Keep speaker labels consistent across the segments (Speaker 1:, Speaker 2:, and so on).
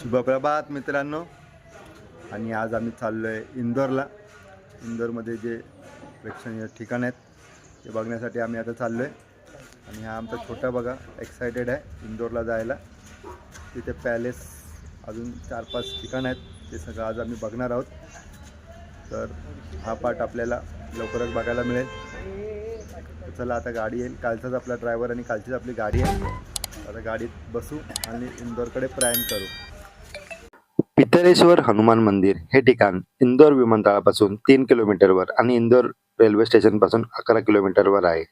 Speaker 1: शुभप्रभात मित्रांनो. आणि आज आम्ही चाललो आहे इंदोरला. इंदोरमध्ये जे प्रेक्षणीय ठिकाण आहेत ते बघण्यासाठी आम्ही आता चाललो आहे आणि हा आमचा छोटा बघा एक्सायटेड आहे इंदोरला जायला. तिथे पॅलेस अजून चार पाच ठिकाण आहेत ते सगळं आज आम्ही बघणार आहोत. तर हा पार्ट आपल्याला लवकरच बघायला मिळेल. चला आता गाडी येईल. कालचाच आपला ड्रायव्हर आणि कालचीच आपली गाडी आहे. आता गाडीत बसू आणि इंदोरकडे प्रयाण करू. पितळेश्वर हनुमान मंदिर हे ठिकाण इंदोर विमानतळापासून तीन किलोमीटरवर आणि इंदोर रेल्वे स्टेशनपासून अकरा किलोमीटरवर आहे.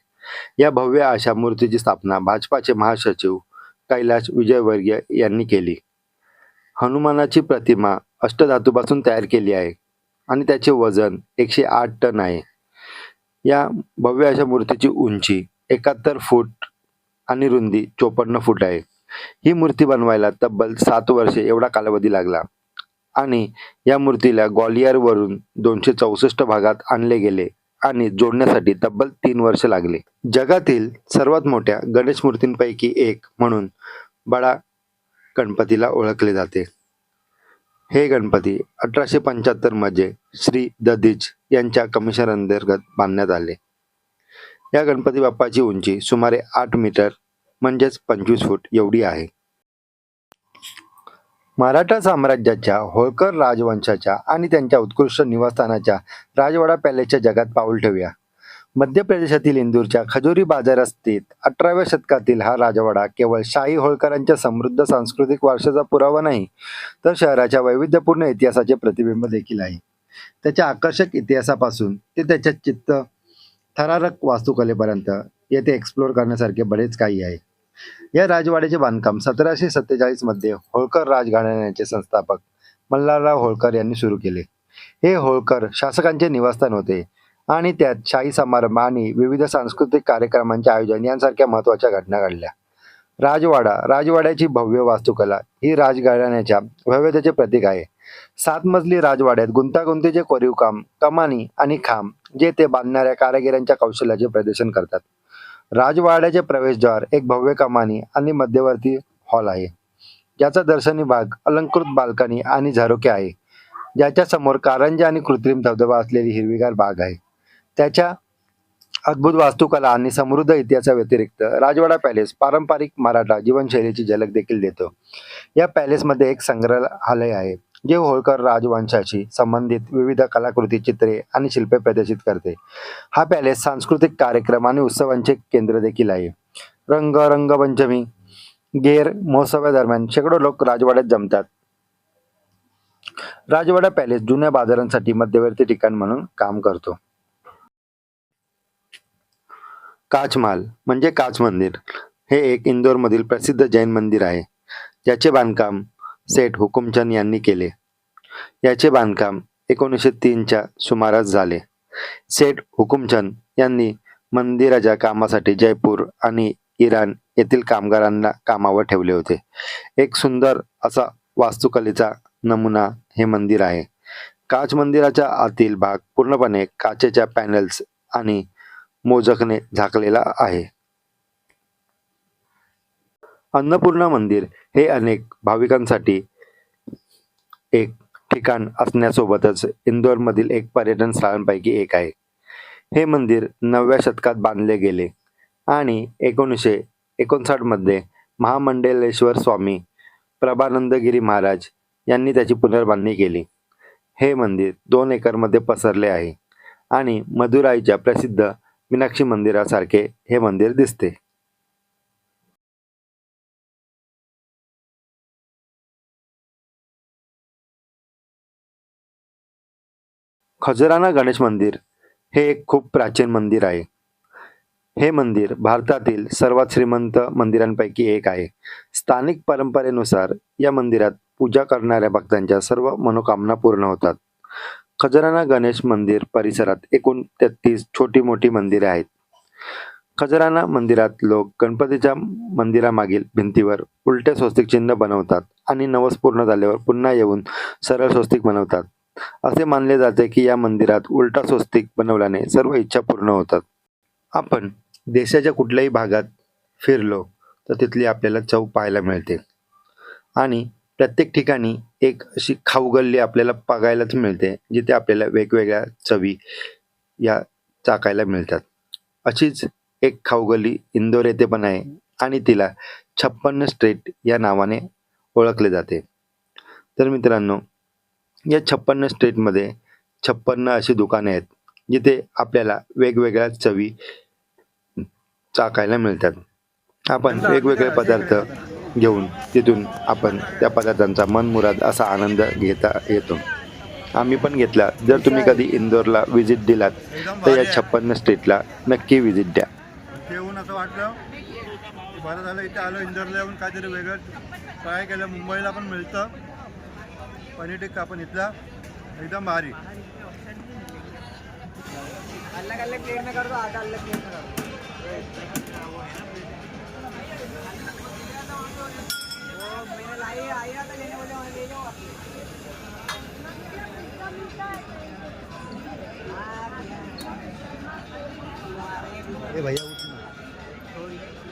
Speaker 1: या भव्य अशा मूर्तीची स्थापना भाजपाचे महासचिव कैलाश विजयवर्गीय यांनी केली. हनुमानाची प्रतिमा अष्टधातूपासून तयार केली आहे आणि त्याचे वजन एकशे आठ टन आहे. या भव्य अशा मूर्तीची उंची एकाहत्तर फूट आणि रुंदी चोपन्न फूट आहे. ही मूर्ती बनवायला तब्बल सात वर्षे एवढा कालावधी लागला. आणि या मूर्तीला ग्वालियरवरून दोनशे चौसष्ट भागात आणले गेले आणि जोडण्यासाठी तब्बल तीन वर्ष लागले. जगातील सर्वात मोठ्या गणेश मूर्तींपैकी एक म्हणून बडा गणपतीला ओळखले जाते. हे गणपती अठराशे पंच्याहत्तरमध्ये श्री ददीज यांच्या कमिशन अंतर्गत बांधण्यात आले. या गणपती बाप्पाची उंची सुमारे आठ मीटर म्हणजेच पंचवीस फूट एवढी आहे. मराठा साम्राज्याच्या होळकर राजवंशाच्या आणि त्यांच्या उत्कृष्ट निवासस्थानाच्या राजवाडा पॅलेसच्या जगात पाऊल ठेवूया. मध्य प्रदेशातील इंदूरच्या खजोरी बाजारात स्थित अठराव्या शतकातील हा राजवाडा केवळ शाही होळकरांच्या समृद्ध सांस्कृतिक वारशाचा पुरावा नाही तर शहराच्या वैविध्यपूर्ण इतिहासाचे प्रतिबिंब देखील आहे. त्याच्या आकर्षक इतिहासापासून ते त्याच्या चित्त थरारक वास्तुकलेपर्यंत येथे एक्सप्लोअर करण्यासारखे बरेच काही आहे. या राजवाड्याचे बांधकाम सतराशे सत्तेचाळीसमध्ये होळकर राजघराण्याचे संस्थापक मल्हारराव होळकर यांनी सुरू केले. हे होळकर शासकांचे निवासस्थान होते आणि त्यात शाही समारंभ आणि विविध सांस्कृतिक कार्यक्रमांचे आयोजन यांसारख्या महत्त्वाच्या घटना घडल्या. राजवाडा राजवाड्याची भव्य वास्तुकला ही राजघराण्याच्या भव्यतेचे प्रतीक आहे. सात मजली राजवाड्यात गुंतागुंतीचे कोरीव काम कमानी आणि खांब जे ते बांधणाऱ्या कारागिरांच्या कौशल्याचे प्रदर्शन करतात. राजवाड्याचे प्रवेशद्वार एक भव्य कमानी आणि मध्यवर्ती हॉल आहे. ज्याचा दर्शनी भाग अलंकृत बाल्कनी आणि झरोके आहे. ज्याच्या समोर कारंजा आणि कृत्रिम धबधबा असलेली हिरवीगार बाग आहे. त्याच्या अद्भुत वास्तुकला आणि समृद्ध इतिहासाव्यतिरिक्त राजवाडा पॅलेस पारंपरिक मराठा जीवनशैलीची झलक देखील देतो. या पॅलेसमध्ये एक संग्रहालय आहे. जे होळकर राजवंशाशी संबंधित विविध कलाकृती चित्रे आणि शिल्पे प्रदर्शित करते. हा पॅलेस सांस्कृतिक कार्यक्रम आणि उत्सवांचे केंद्र देखील आहे. रंग रंगपंचमी गेर महोत्सवादरम्यान शेकडो लोक राजवाड्यात जमतात. राजवाडा पॅलेस जुन्या बाजारांसाठी मध्यवर्ती ठिकाण म्हणून काम करतो. काचमाल म्हणजे काच मंदिर हे एक इंदोरमधील प्रसिद्ध जैन मंदिर आहे. ज्याचे बांधकाम सेठ हुकुमचंद यांनी केले. याचे बांधकाम एकोणीसशे तीनच्या सुमारास झाले. सेठ हुकुमचंद यांनी मंदिराच्या कामासाठी जयपूर आणि इराण येथील कामगारांना कामावर ठेवले होते. एक सुंदर असा वास्तुकलेचा नमुना हे मंदिर आहे. काच मंदिराच्या आतील भाग पूर्णपणे काचेच्या पॅनल्स आणि मोजकने झाकलेला आहे. अन्नपूर्णा मंदिर हे अनेक भाविकांसाठी एक ठिकाण असण्यासोबतच इंदोरमधील एक पर्यटन स्थळांपैकी एक आहे. हे मंदिर नवव्या शतकात बांधले गेले आणि एकोणीसशे एकोणसाठमध्ये महामंडलेश्वर स्वामी प्रभानंदगिरी महाराज यांनी त्याची पुनर्बांधणी केली. हे मंदिर दोन एकरमध्ये पसरले आहे आणि मदुराईच्या प्रसिद्ध मीनाक्षी मंदिरासारखे हे मंदिर दिसते. खजराना गणेश मंदिर हे एक खूप प्राचीन मंदिर आहे. हे मंदिर भारतातील सर्वात श्रीमंत मंदिरांपैकी एक आहे. स्थानिक परंपरेनुसार या मंदिरात पूजा करणाऱ्या भक्तांच्या सर्व मनोकामना पूर्ण होतात. खजराना गणेश मंदिर परिसरात एकूण तेहतीस छोटी मोठी मंदिरे आहेत. खजराना मंदिरात लोक गणपतीच्या मंदिरामागील भिंतीवर उलटे स्वस्तिक चिन्ह बनवतात आणि नवस पूर्ण झाल्यावर पुन्हा येऊन सरळ स्वस्तिक बनवतात. असे मानले जाते की या मंदिरात उलटा स्वस्तिक बनवल्याने सर्व इच्छा पूर्ण होतात. आपण देशाच्या कुठल्याही भागात फिरलो तर तिथली आपल्याला चव पाहायला मिळते. आणि प्रत्येक ठिकाणी एक अशी खाऊगल्ली आपल्याला बघायलाच मिळते जिथे आपल्याला वेगवेगळ्या चवी या चाकायला मिळतात. अशीच एक खाऊगल्ली इंदोर येथे पण आहे आणि तिला छप्पन्न स्ट्रीट या नावाने ओळखले जाते. तर मित्रांनो या छप्पन्न स्ट्रीटमध्ये छप्पन्न अशी दुकाने आहेत जिथे आपल्याला वेगवेगळ्या चवी चाकायला मिळतात. आपण वेगवेगळे पदार्थ घेऊन तिथून आपण त्या पदार्थांचा मनमुराद असा आनंद घेता येतो. आम्ही पण घेतला. जर तुम्ही कधी इंदोरला व्हिजिट दिलात तर या छप्पन्न स्ट्रीटला नक्की व्हिजिट द्या.
Speaker 2: येऊन असं वाटलं. बरं झालं इथे आलो. इंदोरला येऊन काहीतरी वेगळं ट्राय केलं. मुंबईला पण मिळतं. पनीर टिक्का पण इथला एकदम भारी.
Speaker 3: अलग अलग प्लेट में कर दो आधा अलग प्लेट में कर दो
Speaker 2: भैया उठ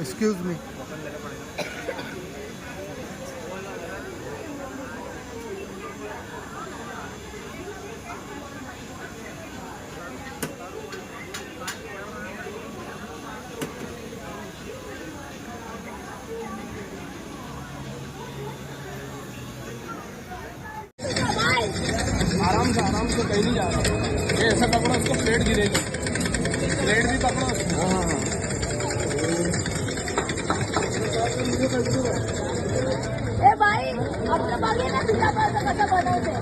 Speaker 2: एक्सक्यूज मी
Speaker 4: आराम से आराम से कहीं नहीं जा रहा ऐसा पकड़ो उसको प्लेट गिरेगी। प्लेट भी पकड़ो उसको
Speaker 5: ए भाई आपलं बघे ना तुझ्या कसं कसं बनवते